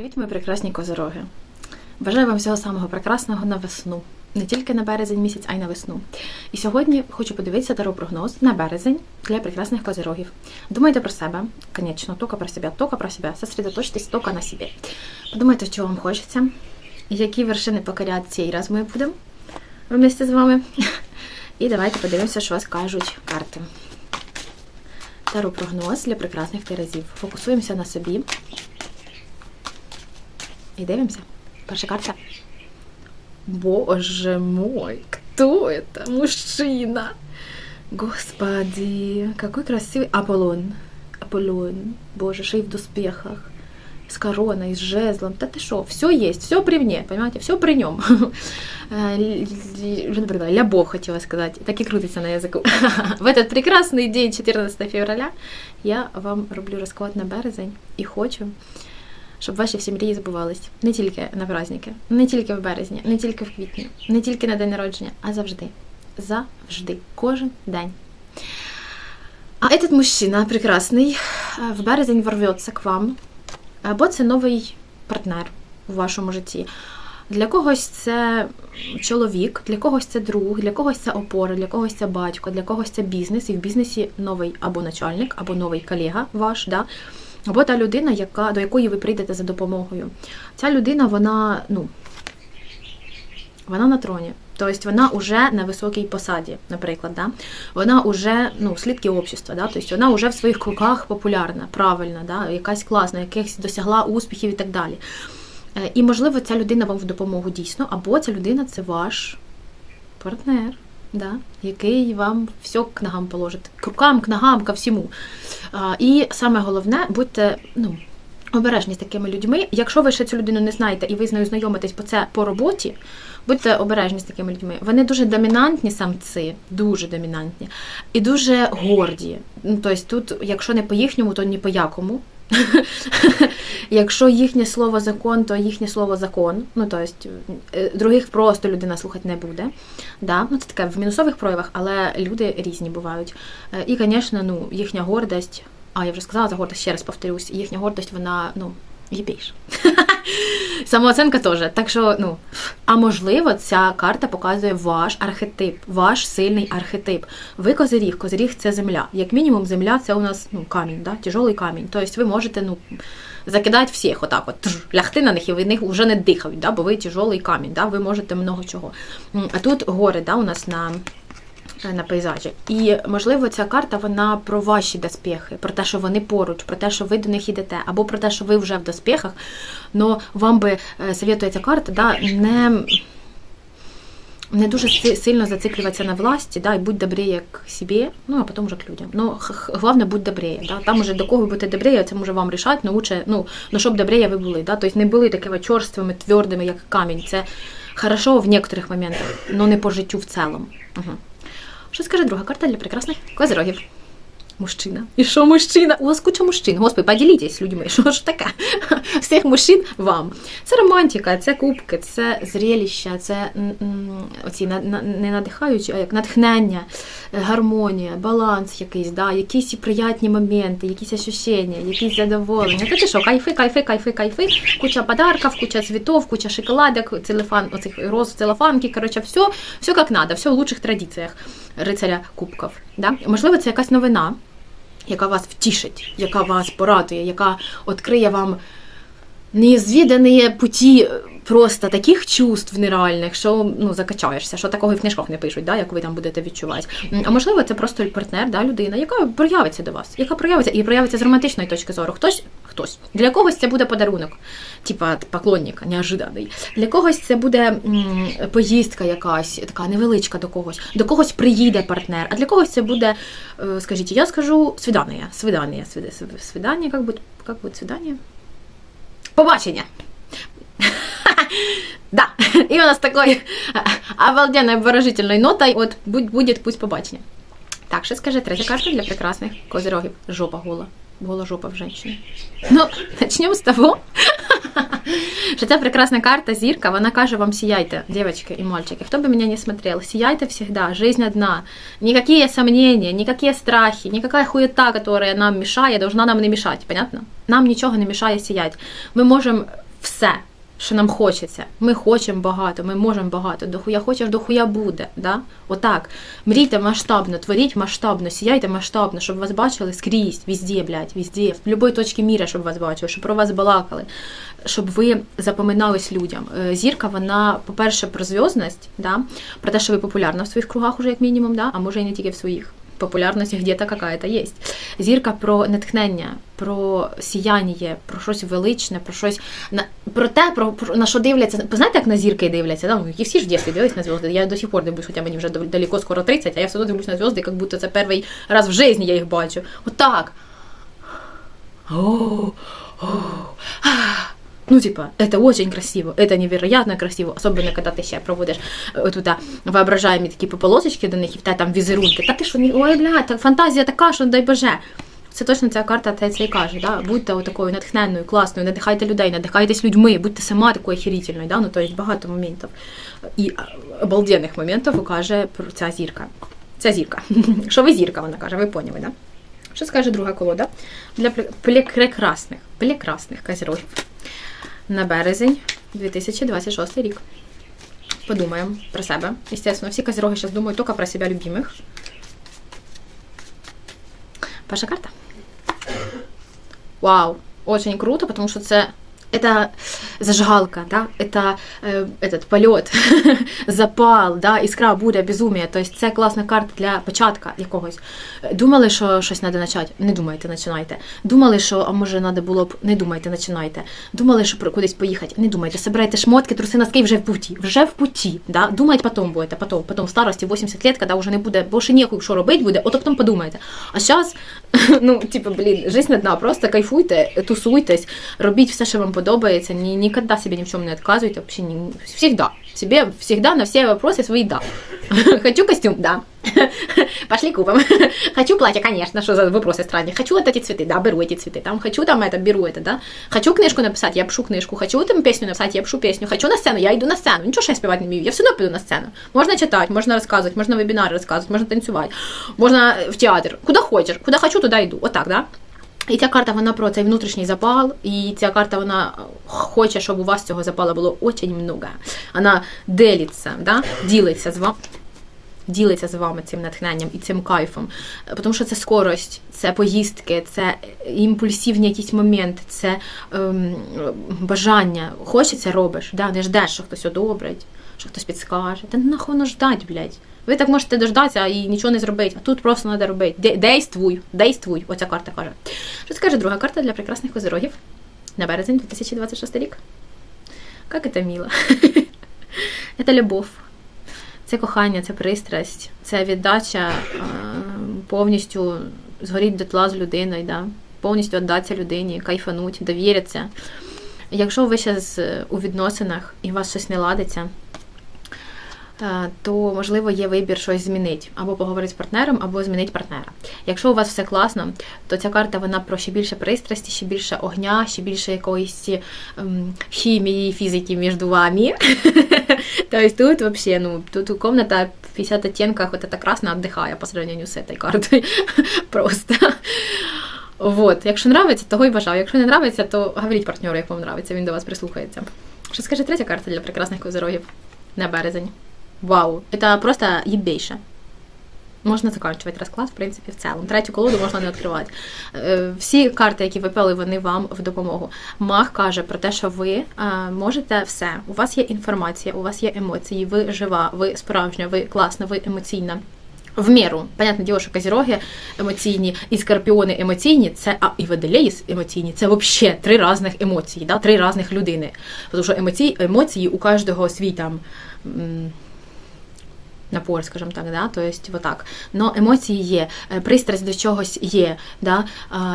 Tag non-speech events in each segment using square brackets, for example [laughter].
Привіт, мої прекрасні козороги. Бажаю вам всього самого прекрасного на весну. Не тільки на березень місяць, а й на весну. І сьогодні хочу подивитися таропрогноз на березень для прекрасних козирогів. Думайте про себе, звісно, тільки про себе, тільки про себе. Сосредоточтесь тільки на собі. Подумайте, що вам хочеться, які вершини покорять цей раз ми будемо вместе з вами. І давайте подивимося, що вас кажуть карти. Таропрогноз для прекрасних терезів. Фокусуємося на собі. І дивимося. Перша карта. Боже мой, кто это? Мужчина. Господи, какой красивый Аполлон. Аполлон. Боже, шей в доспехах. С короной, с жезлом. Да ты что, все есть, все при мне, понимаете, все при нем. [laughs] Лябо хотела сказать, так и крутится на языку. [laughs] В этот прекрасный день, 14 февраля, я вам роблю розклад на березень і хочу щоб ваші всі мрії збувались не тільки на праздники, не тільки в березні, не тільки в квітні, не тільки на день народження, а завжди. Завжди. Кожен день. А этот мужчина прекрасний в березень ворветься к вам, або це новий партнер у вашому житті. Для когось це чоловік, для когось це друг, для когось це опора, для когось це батько, для когось це бізнес, і в бізнесі новий або начальник, або новий колега ваш. Да? Або та людина, яка, до якої ви прийдете за допомогою. Ця людина, вона, ну, вона на троні. Тобто вона вже на високій посаді, наприклад, да? вона вже ну, слідки общества, да? тобто вона вже в своїх кроках популярна, правильна, да? якась класна, якихось досягла успіхів і так далі. Е, і, можливо, ця людина вам в допомогу дійсно, або ця людина це ваш партнер да, який вам все к ногам положить, к рукам, к ногам, ко всьому. А, І саме головне, будьте ну, обережні з такими людьми. Якщо ви ще цю людину не знаєте і ви з нею знайомитесь по це по роботі, будьте обережні з такими людьми. Вони дуже домінантні самці, дуже домінантні і дуже горді. Ну, Тобто тут, якщо не по їхньому, то ні по якому. [laughs] Якщо їхнє слово закон, то їхнє слово закон. Ну, тобто, других просто людина слухати не буде. Да? Ну, Це таке в мінусових проявах, але люди різні бувають. Е, і, звісно, ну, їхня гордость, а я вже сказала за гордость, ще раз повторюсь, їхня гордость, вона, ну, є більше. [laughs] Самооценка теж. Так що, ну, а можливо, ця карта показує ваш архетип, ваш сильний архетип. Ви козиріг, козиріг це земля. Як мінімум, земля це у нас ну, камінь, да? тяжелий камінь. Тобто ви можете ну, закидати всіх, отак, от, лягти на них і ви них вже не дихають, да? бо ви тяжелий камінь, да? ви можете много чого. А тут гори да, у нас на на пейзажі. І, можливо, ця карта вона про ваші доспіхи, про те, що вони поруч, про те, що ви до них йдете, або про те, що ви вже в доспіхах. Но вам би е, советує ця карта, да, не не дуже сильно зациклюватися на власті, да, і будь добрее к собі, ну а потім вже к людям. Ну, головне, будь добрее. Да. Там уже до кого будете добрее, це може вам рішати, но лучше, ну, ну щоб добрее ви були. Да. Тобто не були такими чорствими, твердими, як камінь. Це хорошо в некоторих моментах, але не по життю в цілому. Угу. Що скаже друга карта для прекрасних козирогів? Мужчина. І що мужчина? У вас куча мужчин. Господи, поділіться людьми. Що [laughs] ж таке? Всіх мужчин вам. Це романтика, це кубки, це зреліща, це оці не надихаючі, а як натхнення, гармонія, баланс якийсь, да, якісь приятні моменти, якісь ощущення, якісь задоволення. Ти що, кайфи, кайфи, кайфи, кайфи, куча подарків, куча цвітов, куча шоколадок, целефан, оцих роз целофанки, коротше, все, все як надо, все в лучших традиціях рицаря кубків. Да? Можливо, це якась новина яка вас втішить, яка вас порадує, яка відкриє вам незвідані путі просто таких чувств нереальних, що ну закачаєшся, що такого і в книжках не пишуть, да, як ви там будете відчувати. А можливо, це просто партнер, да, людина, яка проявиться до вас, яка проявиться і проявиться з романтичної точки зору. Хтось, хтось для когось це буде подарунок, типа поклонника, неожиданий. Для когось це буде м, поїздка якась, така невеличка до когось. До когось приїде партнер, а для когось це буде, е, скажіть, я скажу свидання, свидання, свидання, як буде, як буде свидання? Побачення. Да. [laughs] И у нас такой обалденной обворожительной нотой от будет пусть побачення. Так, що скажи, третя карта для прекрасних козирогів. Жопа гола. Гола жопа в женщині. Ну, [laughs] почнемо з того, [laughs] що ця прекрасна карта, зірка, вона каже вам сіяйте, девочки і мальчики. Хто би мене не смотрел, сіяйте всегда, жизнь одна. Никакие сомнения, никакие страхи, никакая хуета, которая нам мешает, должна нам не мешать, понятно? Нам нічого не мешає сіяти. Ми можемо все що нам хочеться. Ми хочемо багато, ми можемо багато. Дохуя хочеш, дохуя буде. Да? Отак. Мрійте масштабно, творіть масштабно, сіяйте масштабно, щоб вас бачили скрізь, везде, блядь, везде, в будь-якій точці міра, щоб вас бачили, щоб про вас балакали, щоб ви запоминались людям. Е, зірка, вона, по-перше, про зв'язність, да? про те, що ви популярна в своїх кругах, уже як мінімум, да? а може і не тільки в своїх популярність где-то какая-то є. Зірка про натхнення, про сіяння, про щось величне, про щось на про те, про, про на що дивляться. Знаєте, як на зірки дивляться? Да? І всі ж дітстві дивились на зв'язки. Я до сих пор дивлюсь, хоча мені вже далеко скоро 30, а я все одно дивлюсь на зв'язки, як будто це перший раз в житті я їх бачу. Отак. О, о, Ну, типа, это очень красиво, это невероятно красиво, особенно когда ти ще проводиш э, туда воображаемі такі полосочки до них і в те там візерунки. Та ти що, ой, блядь, так фантазія така, що дай Боже. Це точно ця карта те це і каже. Да? Будьте такою натхненною, класною, надихайте людей, надихайтесь людьми, будьте сама такою хірітельною. Да? Ну, тобто багато моментів. І обалденних моментів каже про ця зірка. Ця зірка. [laughs] Що ви зірка, вона каже, ви поняли, да? Що скаже друга колода? Для прекрасних, прекрасних козірогів на березень 2026 рік. Подумаємо про себе. Естественно, всі козероги зараз думають тільки про себе любимих. Перша карта. Вау! Очень круто, тому що це это зажигалка, да, это э, этот полет, [laughs] запал, да, іскра, буря, безумія. Тобто це класна карта для початка якогось. Думали, що щось треба почати? Не думайте, починайте. Думали, що а може треба було б, не думайте, починайте. Думали, що кудись поїхати, не думайте. Собирайте шмотки, труси носки вже в путі. Вже в путі. Да? Думайте потім будете, потім, потім в старості 80 лет, коли вже не буде, більше ніякого, що робити буде, от потім подумайте. А зараз, [laughs] ну, типу, блін, жизнь одна, просто кайфуйте, тусуйтесь, робіть все, що вам подобається, ні, никогда себе ни в чем не отказывайте, вообще не, всегда, себе всегда на все вопросы свои да. [laughs] Хочу костюм, да. [laughs] Пошли купим. [laughs] Хочу платье, конечно, что за вопросы странные. Хочу вот эти цветы, да, беру эти цветы. Там хочу там это, беру это, да. Хочу книжку написать, я пишу книжку. Хочу там песню написать, я пишу песню. Хочу на сцену, я иду на сцену. Ничего, что я спевать не умею, я все равно пойду на сцену. Можно читать, можно рассказывать, можно вебинары рассказывать, можно танцевать, можно в театр. Куда хочешь, куда хочу, туда иду. Вот так, да. І ця карта вона про цей внутрішній запал, і ця карта вона хоче, щоб у вас цього запалу було очень много. Вона делиться, да? ділиться з вами. Ділиться з вами цим натхненням і цим кайфом, тому що це скорость, це поїздки, це імпульсивні якісь моменти, це ем, бажання. Хочеться, робиш, да? не ждеш, що хтось одобрить, що хтось підскаже. Та нахуй воно ждать, блядь. Ви так можете дождатися і нічого не зробити. А тут просто треба робити. Действуй, действуй. Оця карта каже. Що скаже друга карта для прекрасних козирогів на березень 2026 рік? Як це мило. [laughs] Це любов. Це кохання, це пристрасть, це віддача повністю згоріть дотла з людиною, да? повністю віддатися людині, кайфануть, довіряться. Якщо ви зараз у відносинах і у вас щось не ладиться, Е, то можливо є вибір щось змінити, або поговорити з партнером, або змінити партнера. Якщо у вас все класно, то ця карта вона про ще більше пристрасті, ще більше огня, ще більше якоїсь ем, хімії, фізики між вами. [laughs] Тобто тут вообще, ну, тут комната 50 оттенках, вот это красно отдыхая по сравнению з этой картой. [laughs] Просто. Вот. Якщо нравиться, того й бажаю. Якщо не нравиться, то говоріть партнеру, як вам нравиться, він до вас прислухається. Що скаже третя карта для прекрасних козирогів на березень? Вау, це просто єбейше. Можна закінчувати розклад, в принципі, в цілому. Третю колоду можна не відкривати. Е, всі карти, які випали, вони вам в допомогу. Маг каже про те, що ви е, можете все. У вас є інформація, у вас є емоції, ви жива, ви справжня, ви класна, ви емоційна. В міру, понятне діло, що козіроги емоційні і скорпіони емоційні, це а і водолеї емоційні, це взагалі три різних емоції, да, три різних людини. Тому що емоції, емоції у кожного свій там напор, скажімо так, да? то есть вот так. Но емоції є, е, пристрасть до чогось є, да?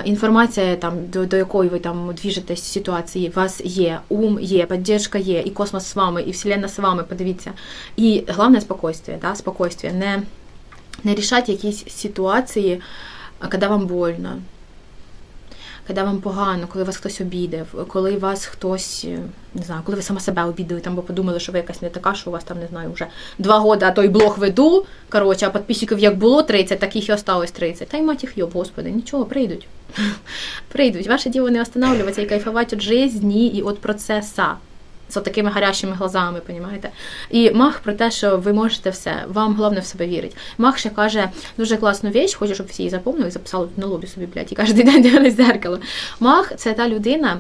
інформація, там, до до якої ви там двіжитесь ситуації, у вас є, ум є, підтримка є, і космос з вами, і Вселенна з вами, подивіться. І головне спокойствие, да? спокойствие. Не, не рішати якісь ситуації, коли вам больно. Коли вам погано, коли вас хтось обідав, коли вас хтось, е, не знаю, коли ви сама себе обідали, там, бо подумали, що ви якась не така, що у вас там, не знаю, вже два роки, а той блог веду, коротше, а підписників як було 30, так їх і осталось 30. Та й мать їх йоб, господи, нічого, прийдуть. [laughs] Прийдуть. Ваше діло не останавливатися і кайфувати від житті і від процесу з такими гарячими глазами, понімаєте? І мах про те, що ви можете все, вам головне в себе вірить. Мах ще каже дуже класну віч, хочу, щоб всі її запомнили, записали на лобі собі, блядь, і кожен день дивились зеркало. Мах це та людина.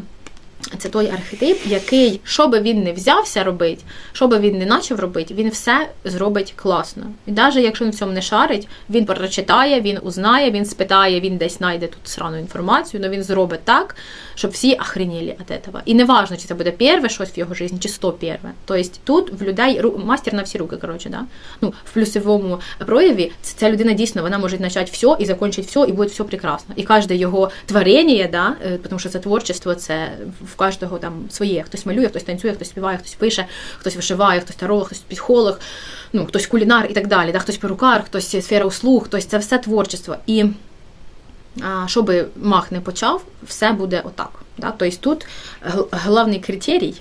Це той архетип, який, що би він не взявся робити, що би він не почав робити, він все зробить класно. І навіть якщо він в цьому не шарить, він прочитає, він узнає, він спитає, він десь знайде тут срану інформацію, але він зробить так, щоб всі охренели від цього. І не важно, чи це буде перше щось в його житті, чи сто перше. Тобто тут в людей мастер на всі руки, коротше, да? ну, в плюсовому прояві ця людина дійсно вона може почати все і закінчити все, і буде все прекрасно. І кожне його творення, да, е, тому що це творчество, це в кожного там своє. Хтось малює, хтось танцює, хтось співає, хтось пише, хтось вишиває, хтось таролог, хтось психолог, ну, хтось кулінар і так далі. Да? Хтось перукар, хтось сфера услуг, хтось це все творчество. І що би мах не почав, все буде отак. Да? Тобто тут головний критерій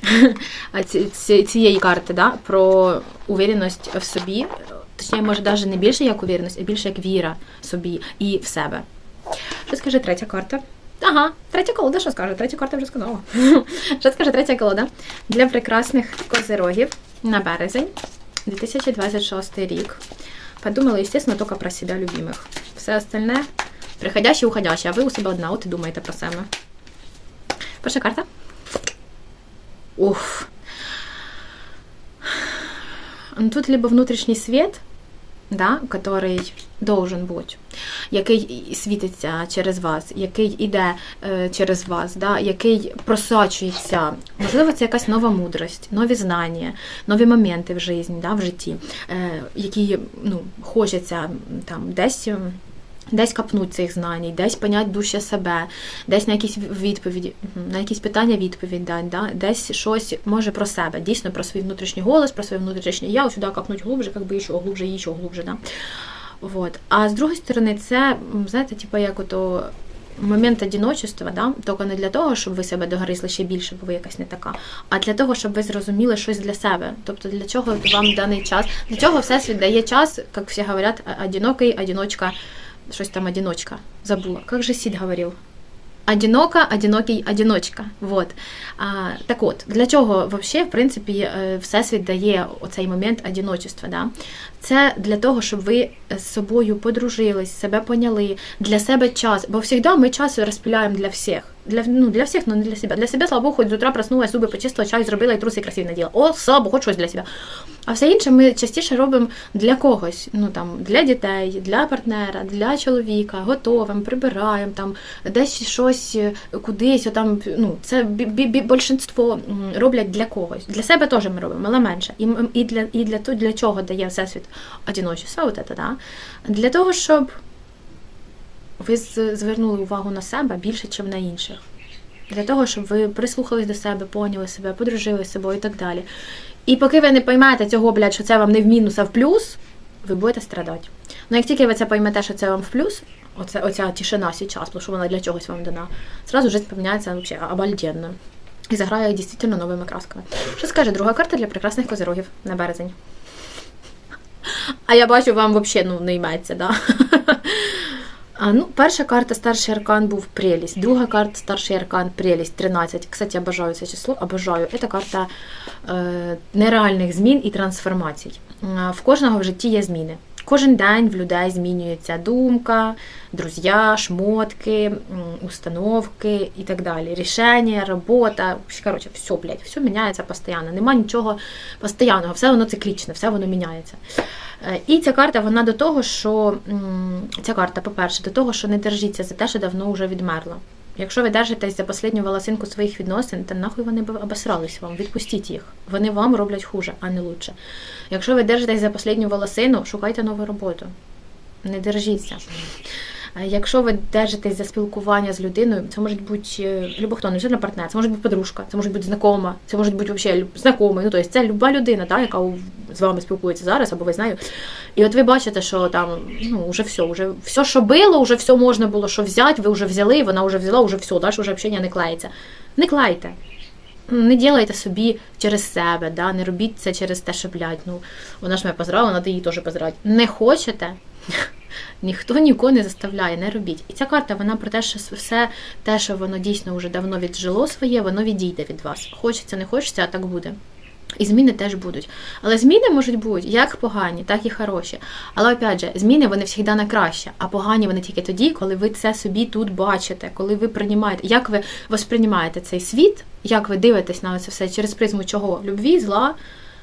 [laughs] цієї карти да, про увереність в собі, точніше, може, навіть не більше як увереність, а більше як віра собі і в себе. Що скаже третя карта? Ага, третя колода, що скаже? Третя карта вже сказала. [laughs] Що скаже третя колода? Для прекрасних козирогів на березень 2026 рік. Подумала, естественно, только про себя любимых. Все остальне приходяще, уходяще, а ви у себе одна, от і думаєте про себе. Перша карта. Уф. Ну, Тут либо внутрішній світ, да, який должен бути, який світиться через вас, який іде е, через вас, да, який просачується. Можливо, це якась нова мудрость, нові знання, нові моменти в житті, да, в житті, е, які ну, хочеться там десь. Десь капнуть цих знань, десь понять дужче себе, десь на якісь відповіді, на якісь питання відповідь дати, да? десь щось може про себе, дійсно про свій внутрішній голос, про своє внутрішнє я, сюди капнуть глубже, як би ще глубже, і глубже. Да? Вот. А з другої сторони, це, знаєте, типу, як ото момент одиночества, да? тільки не для того, щоб ви себе догоризли ще більше, бо ви якась не така, а для того, щоб ви зрозуміли щось для себе. Тобто для чого вам даний час, для чого всесвіт дає час, як всі говорять, одинокий, одиночка, щось там одиночка. Забула. Как же Сид говорив? Одинока, одинокий, одиночка. Вот. А, так от, для чого вообще, в принципі, е, Всесвіт дає оцей момент одиночества? Да? Це для того, щоб ви з собою подружились, себе поняли, для себе час. Бо завжди ми час розпиляємо для всіх. Для, ну, для всіх, але не для себе. Для себе, слава Богу, хоч з утра проснулась, зуби почистила, чай зробила і труси красиво наділа. О, слава Богу, хоч щось для себе. А все інше ми частіше робимо для когось. Ну там для дітей, для партнера, для чоловіка, готовим, прибираємо там десь щось е, кудись. Отам, ну це бі- бі- бі- більшинство роблять для когось. Для себе теж ми робимо, але менше. І, і для і для для чого дає всесвіт одиночество, от це, да? Для того, щоб ви звернули увагу на себе більше, ніж на інших. Для того, щоб ви прислухались до себе, поняли себе, подружили з собою і так далі. І поки ви не поймете цього, блядь, що це вам не в мінус, а в плюс, ви будете страдати. Ну як тільки ви це поймете, що це вам в плюс, оце, оця тишина зараз, тому що вона для чогось вам дана, зразу життя поміняється взагалі обалденно. І заграє дійсно новими красками. Що скаже друга карта для прекрасних козирогів на березень? А я бачу, вам взагалі ну, не йметься, да? А, ну, перша карта старший аркан був прелість. Друга карта старший аркан прелість 13. Кстати, обожаю це число, обожаю. Це карта е, нереальних змін і трансформацій. Е, В кожного в житті є зміни. Кожен день в людей змінюється думка, друзі, шмотки, установки і так далі. Рішення, робота. Коротше, все, блядь, все міняється постійно. Нема нічого постійного, все воно циклічне, все воно міняється. Е, І ця карта вона до того, що ця карта, по-перше, до того, що не держіться за те, що давно вже відмерло. Якщо ви держитесь за останню волосинку своїх відносин, то нахуй вони б обосрались вам, відпустіть їх. Вони вам роблять хуже, а не лучше. Якщо ви держитесь за останню волосину, шукайте нову роботу. Не держіться. А Якщо ви держитесь за спілкування з людиною, це може бути е, любо хто, не обов'язково партнер, це може бути подружка, це може бути знакома, це може бути взагалі знайомий. Ну, тобто це люба людина, да, яка з вами спілкується зараз, або ви з нею. І от ви бачите, що там ну, вже все, вже все, що було, вже все можна було що взяти, ви вже взяли, вона вже взяла, вже все, далі вже общення не клеїться. Не клейте. Не ділайте собі через себе, да? не робіть це через те, що, блядь, ну, вона ж мене позрала, треба її теж позрати. Не хочете, ніхто нікого не заставляє, не робіть. І ця карта, вона про те, що все те, що воно дійсно вже давно віджило своє, воно відійде від вас. Хочеться, не хочеться, а так буде. І зміни теж будуть. Але зміни можуть бути як погані, так і хороші. Але опять же, зміни вони завжди на краще, а погані вони тільки тоді, коли ви це собі тут бачите, коли ви приймаєте, як ви восприймаєте цей світ, як ви дивитесь на це все через призму чого? Любві, зла,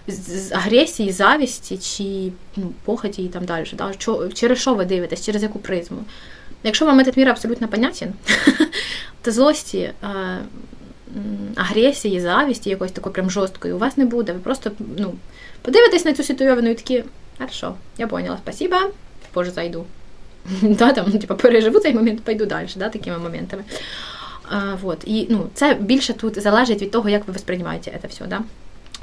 з агресії, завісті чи ну, похоті і там далі. Да? Чо, через що ви дивитесь, через яку призму? Якщо вам этот мір абсолютно понятен, [laughs] то злості агресії, завісті, якоїсь такої прям жорсткої, у вас не буде. Ви просто ну, подивитесь на цю ситуацію і такі, хорошо, я поняла, спасибо, позже зайду. [laughs] да, там, типу, переживу цей момент, пойду далі, да, такими моментами. А, вот. І ну, це більше тут залежить від того, як ви восприймаєте це все. Да?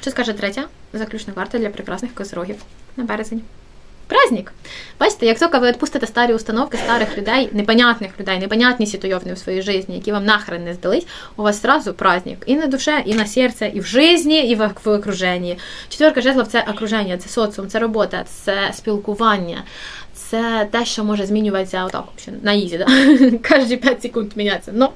Що скаже третя заключна карта для прекрасних козрогів на березень? праздник. Бачите, як тільки ви відпустите старі установки старих людей, непонятних людей, непонятні ситуйовні в своїй житті, які вам нахрен не здались, у вас сразу праздник. І на душе, і на серце, і в житті, і в, окруженні. Четверка жезлов це окруження, це соціум, це робота, це спілкування. Це те, що може змінюватися отак, на ізі, да? [laughs] кожні 5 секунд мінятися. Ну,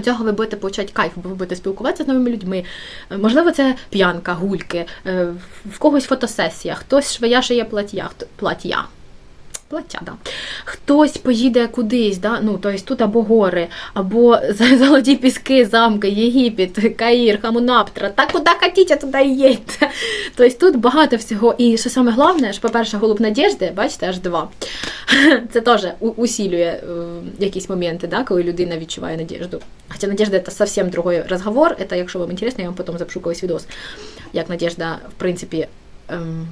цього ви будете получати кайф, бо ви будете спілкуватися з новими людьми. Е, можливо, це п'янка, гульки, е, в когось фотосесія, хтось швея шиє плаття, плаття да. Хтось поїде кудись, да? ну, тобто тут або гори, або [laughs] золоті піски, замки, Єгипет, Каїр, Хамунаптра, та куди хотіте, туди і їдьте. Тобто тут багато всього. І що саме головне, що, по-перше, голуб надіжди, бачите, аж два. [laughs] Це теж усілює е, якісь моменти, да, коли людина відчуває надіжду. Хоча надіжда це зовсім другий розговор. Це, якщо вам інтересно, я вам потім запишу колись відос, як надіжда, в принципі. Ем,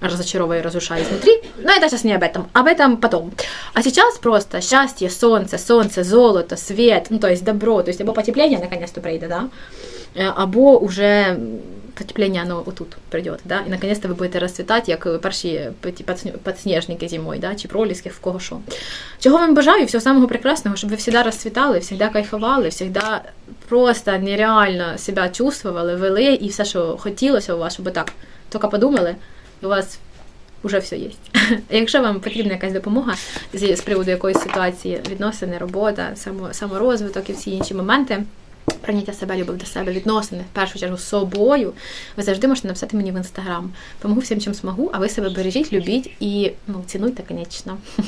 разочаровывая и разрушая изнутри. Но это сейчас не об этом, об этом потом. А сейчас просто счастье, солнце, солнце, золото, свет, ну то есть добро, то есть або потепление наконец-то прийде, да, э, Або уже потепление, оно отут придет, да, і наконец-то ви будете розцвітати, як перші підсніжники зимою, да, чи проліски, в кого що. Чого вам бажаю, всього самого прекрасного, щоб ви завжди розцвітали, завжди кайфували, завжди просто нереально себе чувствували, вели, і все, що хотілося у вас, щоб так, тільки подумали, і у вас вже все є. [laughs] Якщо вам потрібна якась допомога з приводу якоїсь ситуації, відносини, робота, саморозвиток і всі інші моменти. Прийняття себе, любов до себе, відносини, в першу чергу, з собою, ви завжди можете написати мені в інстаграм. Помогу всім, чим смогу, а ви себе бережіть, любіть і ну, цінуйте, звісно. [laughs]